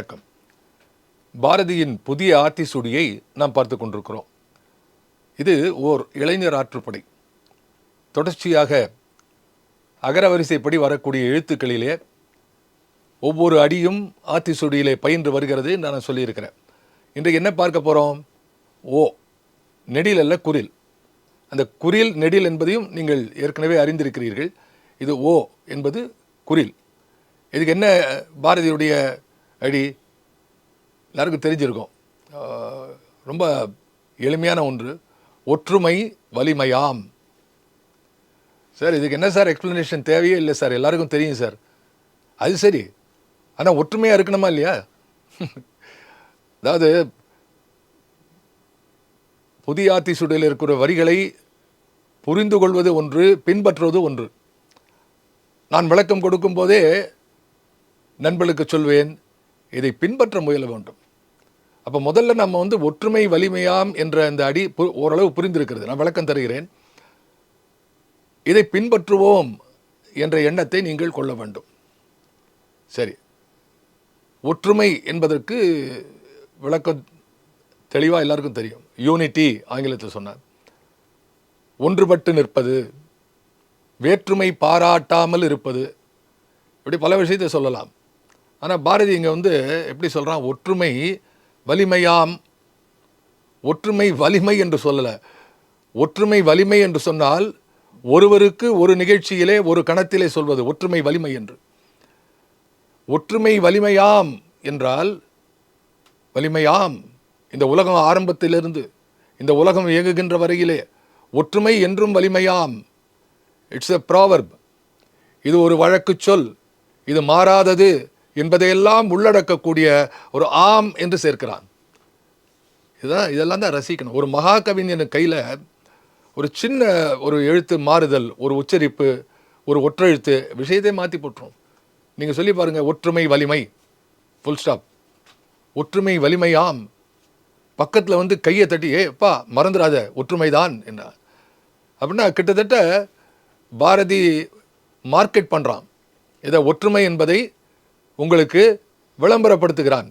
வணக்கம். பாரதியின் புதிய ஆத்திசூடியை நாம் பார்த்து கொண்டிருக்கிறோம். இது ஓர் இளைஞர் ஆற்றுப்படை தொடர்ச்சியாக அகரவரிசைப்படி வரக்கூடிய எழுத்துக்களிலே ஒவ்வொரு அடியும் ஆத்திசூடியிலே பயின்று வருகிறது நான் சொல்லியிருக்கிறேன். இன்றைக்கு என்ன பார்க்க போகிறோம் ஓ நெடில் அல்ல குரில். அந்த குரில் நெடில் என்பதையும் நீங்கள் ஏற்கனவே அறிந்திருக்கிறீர்கள். இது ஓ என்பது குரில். இதுக்கு என்ன பாரதியுடைய ஐடி எல்லாருக்கும் தெரிஞ்சிருக்கும். ரொம்ப எளிமையான ஒன்று. ஒற்றுமை வலிமையாம். சார் இதுக்கு என்ன சார் எக்ஸ்ப்ளனேஷன் தேவையே இல்லை சார். எல்லாருக்கும் தெரியும் சார். அது சரி. ஆனால் ஒற்றுமையாக இருக்கணுமா இல்லையா? அதாவது புதிய ஆத்திசூடியில் இருக்கிற வரிகளை புரிந்து கொள்வது ஒன்று பின்பற்றுவது ஒன்று. நான் விளக்கம் கொடுக்கும் போதே நண்பர்களுக்கு சொல்வேன் இதை பின்பற்ற முயல வேண்டும். அப்போ முதல்ல நம்ம வந்து ஒற்றுமை வலிமையாம் என்ற அந்த அடி பு- ஓரளவு புரிந்திருக்கிறது. நான் விளக்கம் தருகிறேன். இதை பின்பற்றுவோம் என்ற எண்ணத்தை நீங்கள் கொள்ள வேண்டும். சரி. ஒற்றுமை என்பதற்கு விளக்கம் தெளிவாக எல்லாருக்கும் தெரியும். யூனிட்டி ஆங்கிலத்தில் சொன்னார். ஒன்றுபட்டு நிற்பது வேற்றுமை பாராட்டாமல் இருப்பது இப்படி பல விஷயத்தை சொல்லலாம். ஆனால் பாரதி இங்கே வந்து எப்படி சொல்கிறான் ஒற்றுமை வலிமையாம். ஒற்றுமை வலிமை என்று சொல்லலை. ஒற்றுமை வலிமை என்று சொன்னால் ஒருவருக்கு ஒரு நிகழ்ச்சியிலே ஒரு கணத்திலே சொல்வது ஒற்றுமை வலிமை என்று. ஒற்றுமை வலிமையாம் என்றால் வலிமையாம். இந்த உலகம் ஆரம்பத்திலிருந்து இந்த உலகம் இயங்குகின்ற வரையிலே ஒற்றுமை என்றும் வலிமையாம். இட்ஸ் எ ப்ராவர்ப் இது ஒரு வழக்கு சொல். இது மாறாதது. என்பதையெல்லாம் உள்ளடக்கக்கூடிய ஒரு ஆம் என்று சேர்க்கிறான். இதுதான் இதெல்லாம் தான் ரசிக்கணும். ஒரு மகாகவிஞன் கையில் ஒரு சின்ன ஒரு எழுத்து மாறுதல் ஒரு உச்சரிப்பு ஒரு ஒற்றெழுத்து விஷயத்தை மாற்றி போட்டுரும். நீங்கள் சொல்லி பாருங்கள் ஒற்றுமை வலிமை. ஃபுல் ஸ்டாப் ஒற்றுமை வலிமையாம் பக்கத்தில் வந்து கையை தட்டி ஏப்பா மறந்துடாத ஒற்றுமை தான் என்ன அப்படின்னா கிட்டத்தட்ட பாரதி மார்க்கெட் பண்ணுறான் இதை ஒற்றுமை என்பதை உங்களுக்கு விளம்பரப்படுத்துகிறான்.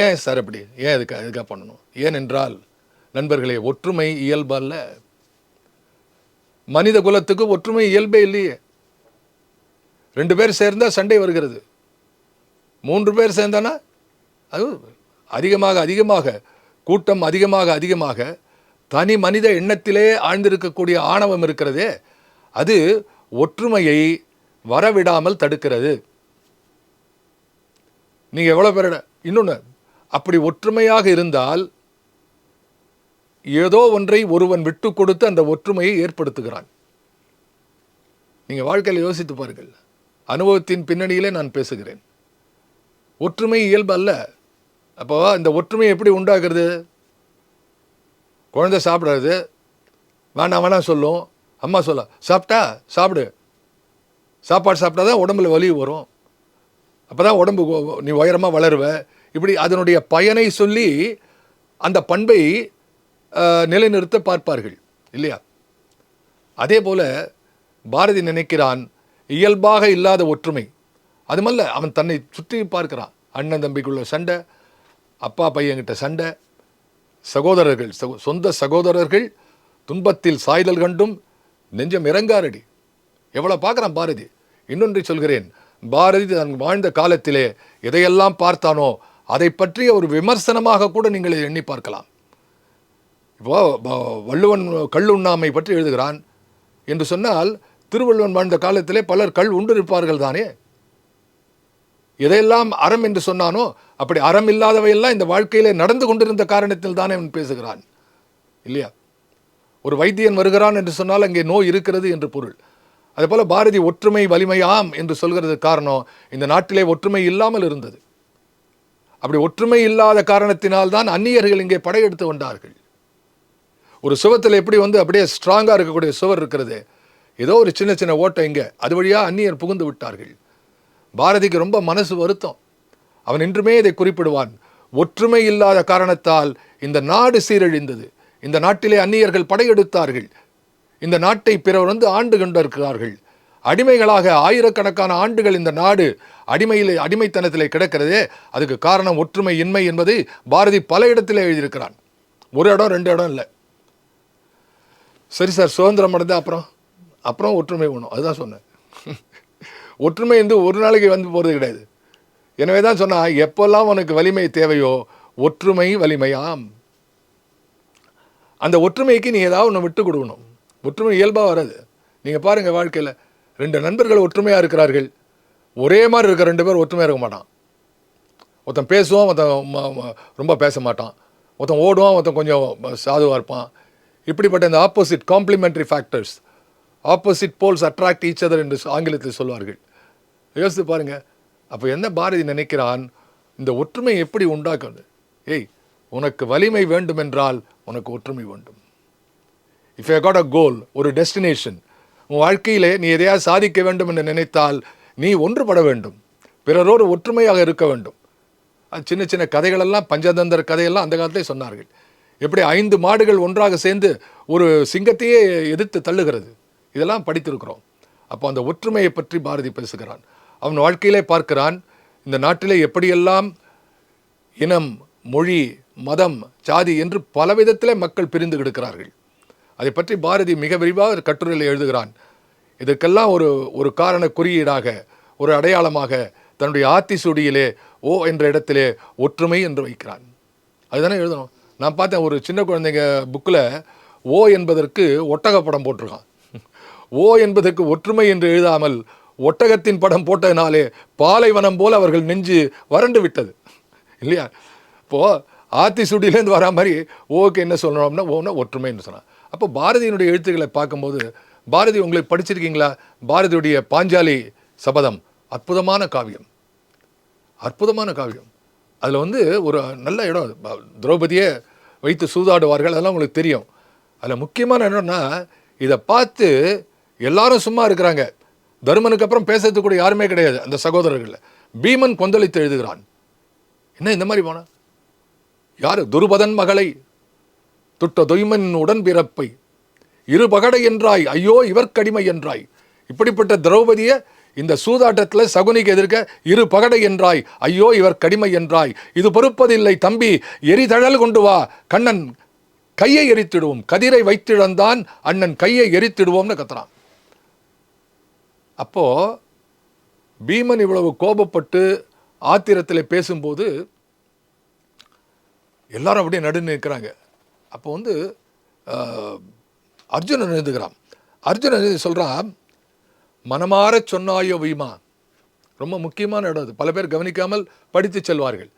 ஏன் சார் அப்படி? ஏன் இதுக்கு இதுக்காக பண்ணணும்? ஏனென்றால் நண்பர்களே ஒற்றுமை இயல்பல்ல மனித குலத்துக்கு ஒற்றுமை இயல்பே இல்லையே. ரெண்டு பேர் சேர்ந்தால் சண்டை வருகிறது. மூன்று பேர் சேர்ந்தானா? அது அதிகமாக அதிகமாக கூட்டம் அதிகமாக அதிகமாக தனி மனித எண்ணத்திலே ஆழ்ந்திருக்கக்கூடிய ஆணவம் இருக்கிறதே அது ஒற்றுமையை வரவிடாமல் தடுக்கிறது. நீங்கள் எவ்வளோ பேரோட இன்னொன்று அப்படி ஒற்றுமையாக இருந்தால் ஏதோ ஒன்றை ஒருவன் விட்டு கொடுத்து அந்த ஒற்றுமையை ஏற்படுத்துகிறான். நீங்கள் வாழ்க்கையில் யோசித்து பாருங்கள். அனுபவத்தின் பின்னணியிலே நான் பேசுகிறேன். ஒற்றுமை இயல்பு அல்ல. அப்போ இந்த ஒற்றுமை எப்படி உண்டாகிறது குழந்தை சாப்பிடாது. வேணாம் வேணாம் சொல்லும். அம்மா சொல்ல சாப்பிட்டா சாப்பிடு. சாப்பாடு சாப்பிட்டா தான் உடம்புல வலி வரும். அப்போ தான் உடம்பு நீ உயரமாக வளருவ. இப்படி அதனுடைய பயனை சொல்லி அந்த பண்பை நிலைநிறுத்த பார்ப்பார்கள் இல்லையா? அதே போல பாரதி நினைக்கிறான் இயல்பாக இல்லாத ஒற்றுமை. அதுமல்ல அவன் தன்னை சுற்றி பார்க்கிறான். அண்ணன் தம்பிக்குள்ள சண்டை அப்பா பையன்கிட்ட சண்டை சகோதரர்கள் சகோ- சொந்த சகோதரர்கள் துன்பத்தில் சாய்தல் கண்டும் நெஞ்சம் இறங்காரடி எவ்வளோ பார்க்குறான் பாரதி. இன்னொன்றை சொல்கிறேன் பாரதி தன் வாழ்ந்த காலத்திலே எதையெல்லாம் பார்த்தானோ அதை பற்றிய ஒரு விமர்சனமாக கூட நீங்கள் எண்ணி பார்க்கலாம். இப்போ வள்ளுவன் வள்ளுவன் கள்ளுண்ணாமை பற்றி எழுதுகிறான் என்று சொன்னால் திருவள்ளுவன் வாழ்ந்த காலத்திலே பலர் கள் உண்டிருப்பார்கள் தானே? எதையெல்லாம் அறம் என்று சொன்னானோ அப்படி அறம் இல்லாதவையெல்லாம் இந்த வாழ்க்கையிலே நடந்து கொண்டிருந்த காரணத்தில் தானே அவன் பேசுகிறான். இல்லையா? ஒரு வைத்தியன் வருகிறான் என்று சொன்னால் அங்கே நோய் இருக்கிறது என்று பொருள். அதேபோல பாரதி ஒற்றுமை வலிமையாம் என்று சொல்கிறது காரணம் இந்த நாட்டிலே ஒற்றுமை இல்லாமல் இருந்தது. அப்படி ஒற்றுமை இல்லாத காரணத்தினால் தான் அந்நியர்கள் இங்கே படையெடுத்து வந்தார்கள். ஒரு சுவத்தில் எப்படி வந்து அப்படியே ஸ்ட்ராங்காக இருக்கக்கூடிய சுவர் இருக்கிறது. ஏதோ ஒரு சின்ன சின்ன ஓட்டை இங்கே அது வழியாக அந்நியர் புகுந்து விட்டார்கள். பாரதிக்கு ரொம்ப மனசு வருத்தம். அவன் இன்றுமே இதை குறிப்பிடுவான். ஒற்றுமை இல்லாத காரணத்தால் இந்த நாடு சீரழிந்தது. இந்த நாட்டிலே அந்நியர்கள் படையெடுத்தார்கள். இந்த நாட்டை பிறர் வந்து ஆண்டு கொண்டிருக்கிறார்கள். அடிமைகளாக ஆயிரக்கணக்கான ஆண்டுகள் இந்த நாடு அடிமையில் அடிமைத்தனத்திலே கிடக்கிறதே அதுக்கு காரணம் ஒற்றுமை இன்மை என்பதை பாரதி பல இடத்திலே எழுதியிருக்கிறான். ஒரு இடம் ரெண்டு இடம் இல்லை. சரி சார் சுதந்திரம் அடைந்த அப்புறம் அப்புறம் ஒற்றுமை வேணும் அதுதான் சொன்னேன். ஒற்றுமை வந்து ஒரு நாளைக்கு வந்து போகிறது கிடையாது. எனவே தான் சொன்னால் எப்போல்லாம் உனக்கு வலிமை தேவையோ ஒற்றுமை வலிமையாம். அந்த ஒற்றுமைக்கு நீ ஏதாவது ஒன்று விட்டு கொடுக்கணும். ஒற்றுமை இயல்பாக வராது. நீங்கள் பாருங்கள் வாழ்க்கையில் ரெண்டு நண்பர்கள் ஒற்றுமையாக இருக்கிறார்கள். ஒரே மாதிரி இருக்கிற ரெண்டு பேர் ஒற்றுமையாக இருக்க மாட்டான். ஒருத்தன் பேசுவான் ஒருத்தன் ரொம்ப பேச மாட்டான். ஒருத்தன் ஓடுவான் ஒருத்தன் கொஞ்சம் சாதுவாக இருப்பான். இப்படிப்பட்ட இந்த opposite complementary factors opposite poles attract each other என்று ஆங்கிலத்தில் சொல்வார்கள். யோசித்து பாருங்கள் அப்போ என்ன பாரதி நினைக்கிறான்? இந்த ஒற்றுமை எப்படி உண்டாக்குது ஏய் உனக்கு வலிமை வேண்டுமென்றால் உனக்கு ஒற்றுமை வேண்டும். If you got a goal ஒரு டெஸ்டினேஷன் உன் வாழ்க்கையிலே நீ எதையாவது சாதிக்க வேண்டும் என்று நினைத்தால் நீ ஒன்றுபட வேண்டும். பிறரோடு ஒற்றுமையாக இருக்க வேண்டும். அது சின்ன சின்ன கதைகளெல்லாம் பஞ்சதந்திர கதையெல்லாம் அந்த காலத்திலே சொன்னார்கள். எப்படி ஐந்து மாடுகள் ஒன்றாக சேர்ந்து ஒரு சிங்கத்தையே எதிர்த்து தள்ளுகிறது. இதெல்லாம் படித்திருக்கிறோம். அப்போ அந்த ஒற்றுமையை பற்றி பாரதி பேசுகிறான். அவன் வாழ்க்கையிலே பார்க்கிறான் இந்த நாட்டிலே எப்படியெல்லாம் இனம் மொழி மதம் ஜாதி என்று பல விதத்தில் மக்கள் பிரிந்து கிடக்கிறார்கள். அதை பற்றி பாரதி மிக விரிவாக கட்டுரையில் எழுதுகிறான். இதற்கெல்லாம் ஒரு ஒரு காரண குறியீடாக ஒரு அடையாளமாக தன்னுடைய ஆத்திசூடியிலே ஓ என்ற இடத்திலே ஒற்றுமை என்று வைக்கிறான். அதுதானே எழுதணும். நான் பார்த்தேன் ஒரு சின்ன குழந்தைங்க புக்கில் ஓ என்பதற்கு ஒட்டக படம் போட்டிருக்கான். ஓ என்பதற்கு ஒற்றுமை என்று எழுதாமல் ஒட்டகத்தின் படம் போட்டதினாலே பாலைவனம் போல் அவர்கள் நெஞ்சு வறண்டு விட்டது. இல்லையா? இப்போது ஆத்தி சுடியிலேருந்து வரா மாதிரி ஓக்கு என்ன சொல்லணும்னா ஓன்னா ஒற்றுமைன்னு சொன்னான். அப்போ பாரதியினுடைய எழுத்துக்களை பார்க்கும்போது பாரதி உங்களை படிச்சிருக்கீங்களா? பாரதியுடைய பாஞ்சாலி சபதம். அற்புதமான காவியம். அற்புதமான காவியம். அதில் வந்து ஒரு நல்ல இடம் திரௌபதியை வைத்து சூதாடுவார்கள் அதெல்லாம் உங்களுக்கு தெரியும். அதில் முக்கியமான என்னன்னா இதை பார்த்து எல்லாரும் சும்மா இருக்கிறாங்க. தருமனுக்கு அப்புறம் பேசுறதுக்கு கூட யாருமே கிடையாது அந்த சகோதரர்களில். பீமன் கொந்தளித்து எழுதுகிறான். என்ன இந்த மாதிரி போனால் யார்? துருபதன் மகளை துட்ட தொய்மன் உடன்பிறப்பை. இரு பகடை என்றாய் ஐயோ இவர் கடிமை என்றாய். இப்படிப்பட்ட திரௌபதியை இந்த சூதாட்டத்தில் சகுனிக்கு எதிர்க்க இரு பகடை என்றாய் ஐயோ இவர் கடிமை என்றாய். இது பொறுப்பதில்லை தம்பி எரிதழல் கொண்டு வா. கண்ணன் கையை எரித்திடுவோம். கதிரை வைத்திழந்தான் அண்ணன் கையை எரித்திடுவோம்னு கத்துறான். அப்போ பீமன் இவ்வளவு கோபப்பட்டு ஆத்திரத்தில் பேசும்போது எல்லாரும் அப்படியே நடுன்னு நிற்கிறாங்க. அப்போ வந்து அர்ஜுனன் எழுதுகிறான். அர்ஜுனன் சொல்கிறான் மனமாற சொன்னாயோ வீமா? ரொம்ப முக்கியமான இடம் அது. பல பேர் கவனிக்காமல் படித்து செல்வார்கள்.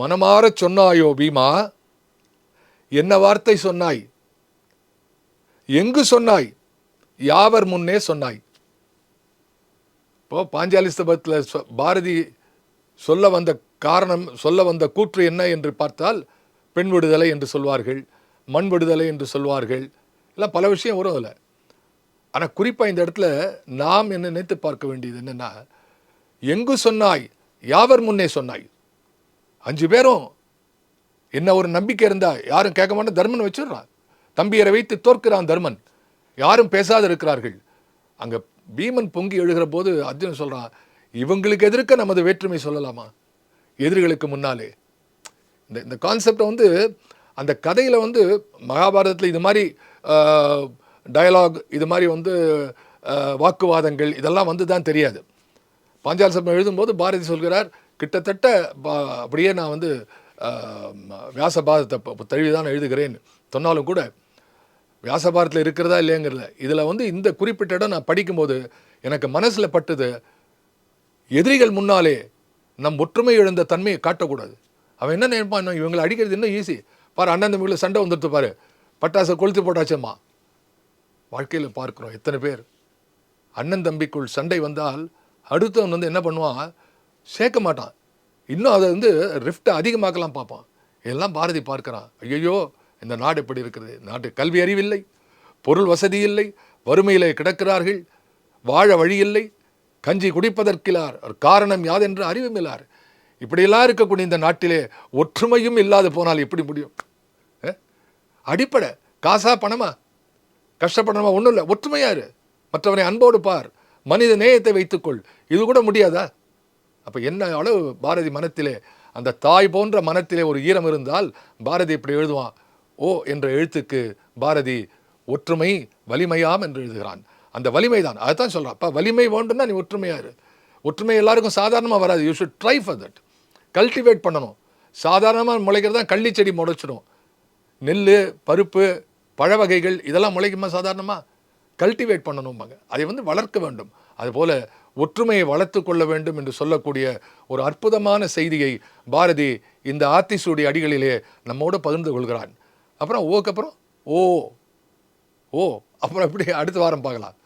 மனமாற சொன்னாயோ பீமா என்ன வார்த்தை சொன்னாய்? எங்கு சொன்னாய்? யாவர் முன்னே சொன்னாய்? இப்போ பாஞ்சாலிஸ்தபத்தில் பாரதி சொல்ல வந்த காரணம் சொல்ல வந்த கூற்று என்ன என்று பார்த்தால் பெண் விடுதலை என்று சொல்வார்கள். மண் விடுதலை என்று சொல்வார்கள். எல்லாம் பல விஷயம் வரும் அதில். ஆனால் குறிப்பாக இந்த இடத்துல நாம் என்ன நினைத்து பார்க்க வேண்டியது என்னென்னா எங்கு சொன்னாய் யாவர் முன்னே சொன்னாய்? அஞ்சு பேரும் என்ன ஒரு நம்பிக்கை இருந்தா யாரும் கேட்க மாட்டேன் தர்மன் வச்சிடுறான். தம்பியரை வைத்து தோற்கிறான் தர்மன். யாரும் பேசாது இருக்கிறார்கள். அங்கே பீமன் பொங்கி எழுகிற போது அர்ஜுனன் சொல்கிறான் இவங்களுக்கு எதிர்க்க நமது வேற்றுமை சொல்லலாமா? எதிரிகளுக்கு முன்னாலே. இந்த இந்த கான்செப்டை வந்து அந்த கதையில் வந்து மகாபாரதத்தில் இது மாதிரி டயலாக் இது மாதிரி வந்து வாக்குவாதங்கள் இதெல்லாம் வந்து தான் தெரியாது. பாஞ்சால சபம் எழுதும்போது பாரதி சொல்கிறார் கிட்டத்தட்ட பா- அப்படியே நான் வந்து வியாசபாரதத்தை ப- தழுவி தான் எழுதுகிறேன். சொன்னாலும் கூட வியாசபாரத்தில் இருக்கிறதா இல்லைங்கிறத இதில் வந்து இந்த குறிப்பிட்ட இடம் நான் படிக்கும்போது எனக்கு மனசில் பட்டது எதிரிகள் முன்னாலே நம் ஒற்றுமை எழுந்த தன்மையை காட்டக்கூடாது. அவன் என்ன நினைப்பான்? இன்னும் இவங்களை அடிக்கிறது இன்னும் ஈஸி பாரு அண்ணன் தம்பிகளை சண்டை வந்துடுத்து பாரு. பட்டாசை கொளுத்து போட்டாச்சேம்மா. வாழ்க்கையில் பார்க்குறோம் எத்தனை பேர். அண்ணன் தம்பிக்குள் சண்டை வந்தால் அடுத்தவன் வந்து என்ன பண்ணுவான்? சேர்க்க மாட்டான். இன்னும் அதை வந்து ரிஃப்ட்டை அதிகமாக்கலாம் பார்ப்பான். இதெல்லாம் பாரதி பார்க்குறான். ஐயோ இந்த நாடு எப்படி இருக்கிறது? நாட்டு கல்வி அறிவில்லை. பொருள் வசதி இல்லை. வறுமையிலே கிடக்கிறார்கள். வாழ வழி இல்லை. கஞ்சி குடிப்பதற்கிலார். ஒரு காரணம் யாதென்று அறிவுமில்லார் இப்படியெல்லாம் இருக்கக்கூடிய இந்த நாட்டிலே ஒற்றுமையும் இல்லாது போனால் எப்படி முடியும்? அடிப்படை. காசா பணமா? கஷ்டப்படணுமா ஒன்றும் இல்லை. ஒற்றுமையாரு மற்றவனை அன்போடு பார். மனித நேயத்தை வைத்துக்கொள். இது கூட முடியாதா? அப்போ என்ன அளவு பாரதி மனத்திலே அந்த தாய் போன்ற மனத்திலே ஒரு ஈரம் இருந்தால் பாரதி இப்படி எழுதுவான். ஓ என்ற எழுத்துக்கு பாரதி ஒற்றுமை வலிமையாம் என்று எழுதுகிறான். அந்த வலிமை தான் அதுதான் சொல்கிறான் அப்போ வலிமை வேண்டும்னா நீ ஒற்றுமையாரு ஒற்றுமை எல்லாருக்கும் சாதாரணமாக வராது. You should try for that cultivate பண்ணணும். சாதாரணமாக முளைக்கிறது தான் கள்ளி செடி முளைச்சிடும். நெல் பருப்பு பழ வகைகள் இதெல்லாம் முளைக்குமா சாதாரணமாக கல்டிவேட் பண்ணணும்பாங்க. அதை வந்து வளர்க்க வேண்டும். அதுபோல் ஒற்றுமையை வளர்த்து கொள்ள வேண்டும் என்று சொல்லக்கூடிய ஒரு அற்புதமான செய்தியை பாரதி இந்த ஆத்திசூடி அடிகளிலே நம்மோடு பகிர்ந்து கொள்கிறான். அப்புறம் ஓக்கு அப்புறம் ஓ ஓ அப்புறம் எப்படி அடுத்த வாரம் பார்க்கலாம்.